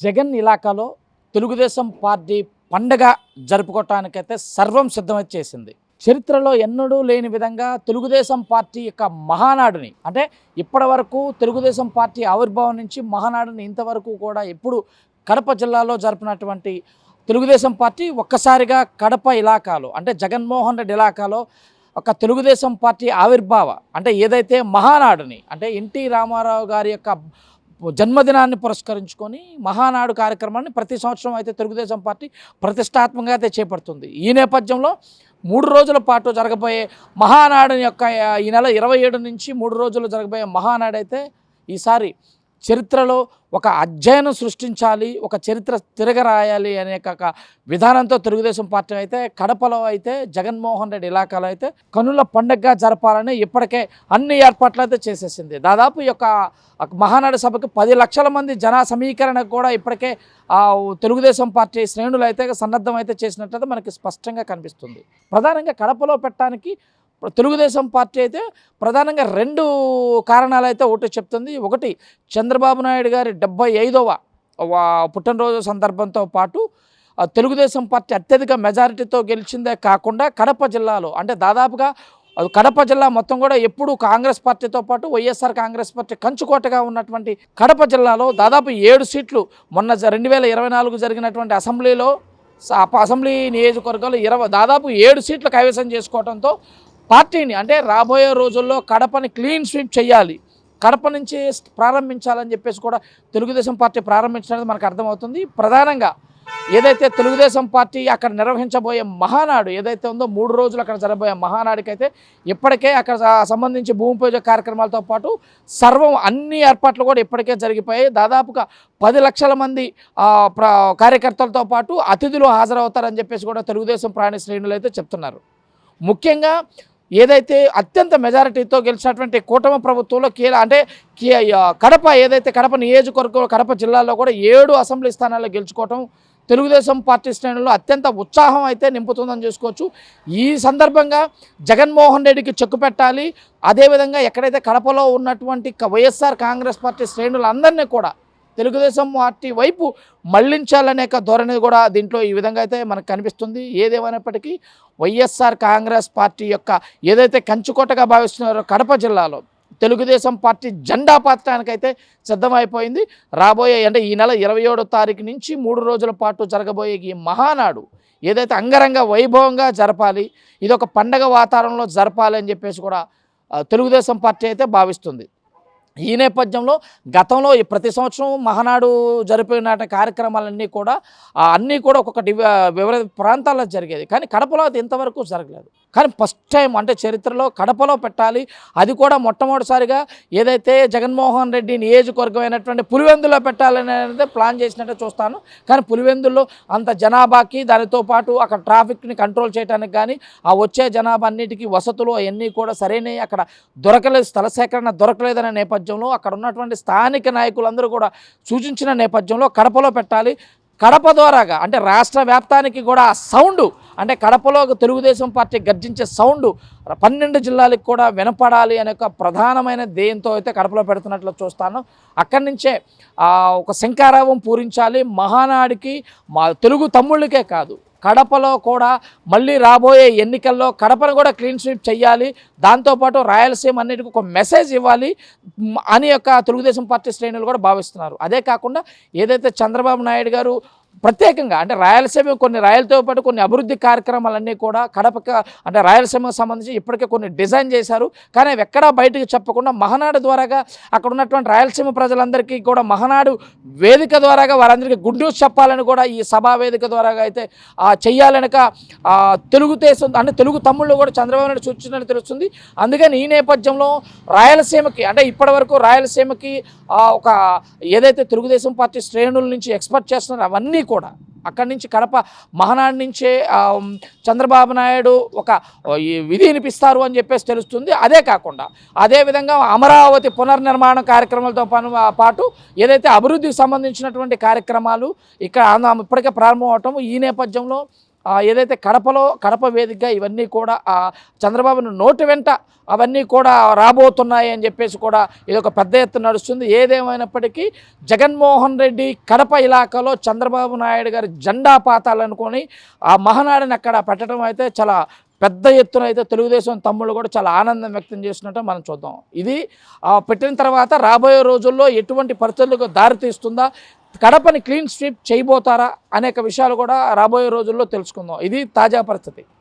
Jagan ఇలాకాలో Telugu Desam party పండగ జరుపుకోవటానికైతే సర్వం సిద్ధమై చేసింది. చరిత్రలో ఎన్నడూ లేని విధంగా తెలుగుదేశం పార్టీ యొక్క మహానాడుని అంటే ఇప్పటి వరకు తెలుగుదేశం పార్టీ ఆవిర్భావం నుంచి మహానాడుని ఇంతవరకు కూడా ఎప్పుడు కడప జిల్లాలో జరిపినటువంటి తెలుగుదేశం పార్టీ ఒక్కసారిగా కడప ఇలాకాలో అంటే జగన్మోహన్ రెడ్డి ఇలాకాలో ఒక తెలుగుదేశం పార్టీ ఆవిర్భావ అంటే ఏదైతే మహానాడుని అంటే ఎన్టీ రామారావు గారి యొక్క జన్మదినాన్ని పురస్కరించుకొని మహానాడు కార్యక్రమాన్ని ప్రతి సంవత్సరం అయితే తెలుగుదేశం పార్టీ ప్రతిష్టాత్మకంగా అయితే చేపడుతుంది. ఈ నేపథ్యంలో మూడు రోజుల పాటు జరగబోయే మహానాడు యొక్క ఈ నెల ఇరవై ఏడు నుంచి మూడు రోజులు జరగబోయే మహానాడు అయితే ఈసారి చరిత్రలో ఒక అధ్యయనం సృష్టించాలి ఒక చరిత్ర తిరగరాయాలి అనే ఒక విధానంతో తెలుగుదేశం పార్టీ అయితే కడపలో అయితే జగన్మోహన్ రెడ్డి ఇలాకాలో అయితే కనుల పండగగా జరపాలని ఇప్పటికే అన్ని ఏర్పాట్లు అయితే చేసేసింది. దాదాపు ఈ యొక్క మహానాడు సభకు పది లక్షల మంది జన సమీకరణకు కూడా ఇప్పటికే ఆ తెలుగుదేశం పార్టీ శ్రేణులు అయితే సన్నద్ధం అయితే చేసినట్లయితే మనకి స్పష్టంగా కనిపిస్తుంది. ప్రధానంగా కడపలో పెట్టడానికి తెలుగుదేశం పార్టీ అయితే ప్రధానంగా రెండు కారణాలు అయితే ఒకటి చెప్తుంది. ఒకటి చంద్రబాబు నాయుడు గారి డెబ్బై ఐదవ పుట్టినరోజు సందర్భంతో పాటు ఆ తెలుగుదేశం పార్టీ అత్యధిక మెజారిటీతో గెలిచిందే కాకుండా కడప జిల్లాలో అంటే దాదాపుగా అది కడప జిల్లా మొత్తం కూడా ఎప్పుడు కాంగ్రెస్ పార్టీతో పాటు వైఎస్ఆర్ కాంగ్రెస్ పార్టీ కంచుకోటగా ఉన్నటువంటి కడప జిల్లాలో దాదాపు ఏడు సీట్లు మొన్న రెండు వేల ఇరవై నాలుగు జరిగినటువంటి అసెంబ్లీలో అసెంబ్లీ నియోజకవర్గాలు ఇరవై దాదాపు ఏడు సీట్లు కైవసం చేసుకోవడంతో పార్టీని అంటే రాబోయే రోజుల్లో కడపని క్లీన్ స్వీప్ చేయాలి కడప నుంచి ప్రారంభించాలని చెప్పేసి కూడా తెలుగుదేశం పార్టీ ప్రారంభించడానికి మనకు అర్థమవుతుంది. ప్రధానంగా ఏదైతే తెలుగుదేశం పార్టీ అక్కడ నిర్వహించబోయే మహానాడు ఏదైతే ఉందో మూడు రోజులు అక్కడ జరగబోయే మహానాడుకైతే ఇప్పటికే అక్కడ సంబంధించి భూమి పూజ కార్యక్రమాలతో పాటు సర్వం అన్ని ఏర్పాట్లు కూడా ఇప్పటికే జరిగిపోయాయి. దాదాపుగా పది లక్షల మంది కార్యకర్తలతో పాటు అతిథులు హాజరవుతారని చెప్పేసి కూడా తెలుగుదేశం ప్రాణి శ్రేణులు అయితే చెప్తున్నారు. ముఖ్యంగా ఏదైతే అత్యంత మెజారిటీతో గెలిచినటువంటి కూటమి ప్రభుత్వంలో కీల అంటే కడప ఏదైతే కడప నియోజకవర్గం కడప జిల్లాలో కూడా ఏడు అసెంబ్లీ స్థానాల్లో గెలుచుకోవటం తెలుగుదేశం పార్టీ శ్రేణుల్లో అత్యంత ఉత్సాహం అయితే నింపుతుందని చూసుకోవచ్చు. ఈ సందర్భంగా జగన్మోహన్ రెడ్డికి చెక్కు పెట్టాలి. అదేవిధంగా ఎక్కడైతే కడపలో ఉన్నటువంటి వైఎస్ఆర్ కాంగ్రెస్ పార్టీ శ్రేణులందరినీ కూడా తెలుగుదేశం పార్టీ వైపు మళ్ళించాలనే ఒక ధోరణి కూడా దీంట్లో ఈ విధంగా అయితే మనకు కనిపిస్తుంది. ఏదేమైనప్పటికీ వైఎస్ఆర్ కాంగ్రెస్ పార్టీ యొక్క ఏదైతే కంచుకోటగా భావిస్తున్నారో కడప జిల్లాలో తెలుగుదేశం పార్టీ జెండా పాతడానికైతే సిద్ధమైపోయింది. రాబోయే అంటే ఈ నెల ఇరవై ఏడో తారీఖు నుంచి మూడు రోజుల పాటు జరగబోయే ఈ మహానాడు ఏదైతే అంగరంగ వైభవంగా జరపాలి ఇది ఒక పండగ వాతావరణంలో జరపాలి అని చెప్పేసి కూడా తెలుగుదేశం పార్టీ అయితే భావిస్తుంది. ఈ నేపథ్యంలో గతంలో ఈ ప్రతి సంవత్సరం మహానాడు జరిపిన కార్యక్రమాలన్నీ కూడా అన్నీ కూడా ఒక్కొక్క వివిధ ప్రాంతాల్లో జరిగేది. కానీ కడపలో అది ఇంతవరకు జరగలేదు. కానీ ఫస్ట్ టైం అంటే చరిత్రలో కడపలో పెట్టాలి. అది కూడా మొట్టమొదటిసారిగా ఏదైతే జగన్మోహన్ రెడ్డి ఏజ్ అయినటువంటి పులివెందులో పెట్టాలనేది ప్లాన్ చేసినట్టు చూస్తాను. కానీ పులివెందుల్లో అంత జనాభాకి దానితో పాటు అక్కడ ట్రాఫిక్ని కంట్రోల్ చేయడానికి కానీ ఆ వచ్చే జనాభా అన్నిటికీ వసతులు అవన్నీ కూడా సరైనవి అక్కడ దొరకలేదు. స్థల సేకరణ దొరకలేదనే నేపథ్యంలో అక్కడ ఉన్నటువంటి స్థానిక నాయకులందరూ కూడా సూచించిన నేపథ్యంలో కడపలో పెట్టాలి. కడప ద్వారాగా అంటే రాష్ట్ర వ్యాప్తానికి కూడా ఆ సౌండ్ అంటే కడపలో తెలుగుదేశం పార్టీ గర్జించే సౌండ్ పన్నెండు జిల్లాలకు కూడా వినపడాలి అనే ఒక ప్రధానమైన ధ్యేయంతో అయితే కడపలో పెడుతున్నట్లు చూస్తాను. అక్కడి నుంచే ఒక శంకారావం పూరించాలి. మహానాడికి మా తెలుగు తమ్ముళ్ళకే కాదు కడపలో కూడా మళ్ళీ రాబోయే ఎన్నికల్లో కడపను కూడా క్లీన్ స్వీప్ చేయాలి దాంతోపాటు రాయలసీమ అన్నిటికీ ఒక మెసేజ్ ఇవ్వాలి అని యొక్క తెలుగుదేశం పార్టీ శ్రేణులు కూడా భావిస్తున్నారు. అదే కాకుండా ఏదైతే చంద్రబాబు నాయుడు గారు ప్రత్యేకంగా అంటే రాయలసీమ కొన్ని రాయలతో పాటు కొన్ని అభివృద్ధి కార్యక్రమాలన్నీ కూడా కడపక అంటే రాయలసీమకు సంబంధించి ఇప్పటికే కొన్ని డిజైన్ చేశారు. కానీ అవి ఎక్కడా బయటకు చెప్పకుండా మహనాడు ద్వారాగా అక్కడ ఉన్నటువంటి రాయలసీమ ప్రజలందరికీ కూడా మహనాడు వేదిక ద్వారాగా వారందరికీ గుడ్ న్యూస్ చెప్పాలని కూడా ఈ సభా వేదిక ద్వారాగా అయితే చెయ్యాలనక తెలుగుదేశం అంటే తెలుగు తమ్ముళ్ళు కూడా చంద్రబాబు నాయుడు సూచించినట్టు తెలుస్తుంది. అందుకని ఈ నేపథ్యంలో రాయలసీమకి అంటే ఇప్పటివరకు రాయలసీమకి ఒక ఏదైతే తెలుగుదేశం పార్టీ శ్రేణుల నుంచి ఎక్స్పెక్ట్ చేస్తున్నారో అవన్నీ కూడా. అక్కడి నుంచి కడప మహానాడు నుంచే చంద్రబాబు నాయుడు ఒక విధి వినిపిస్తారు అని చెప్పేసి తెలుస్తుంది. అదే కాకుండా అదేవిధంగా అమరావతి పునర్నిర్మాణ కార్యక్రమాలతో పను పాటు ఏదైతే అభివృద్ధికి సంబంధించినటువంటి కార్యక్రమాలు ఇక్కడ ఇప్పటికే ప్రారంభం అవటం ఈ నేపథ్యంలో ఏదైతే కడపలో కడప వేదికగా ఇవన్నీ కూడా ఆ, చంద్రబాబును నోటి వెంట అవన్నీ కూడా రాబోతున్నాయి అని చెప్పేసి కూడా ఇది ఒక పెద్ద ఎత్తున నడుస్తుంది. ఏదేమైనప్పటికీ జగన్మోహన్ రెడ్డి కడప ఇలాకాలో చంద్రబాబు నాయుడు గారి జెండా పాతాలనుకొని ఆ మహనాడిని అక్కడ పెట్టడం అయితే చాలా పెద్ద ఎత్తున అయితే తెలుగుదేశం తమ్ముళ్ళు కూడా చాలా ఆనందం వ్యక్తం చేసినట్టు మనం చూద్దాం. ఇది పెట్టిన తర్వాత రాబోయే రోజుల్లో ఎటువంటి పరిస్థితులకు దారితీస్తుందా? కడపని క్లీన్ స్వీప్ చేయబోతారా అనేక విషయాలు కూడా రాబోయే రోజుల్లో తెలుసుకుందాం. ఇది తాజా పరిస్థితి.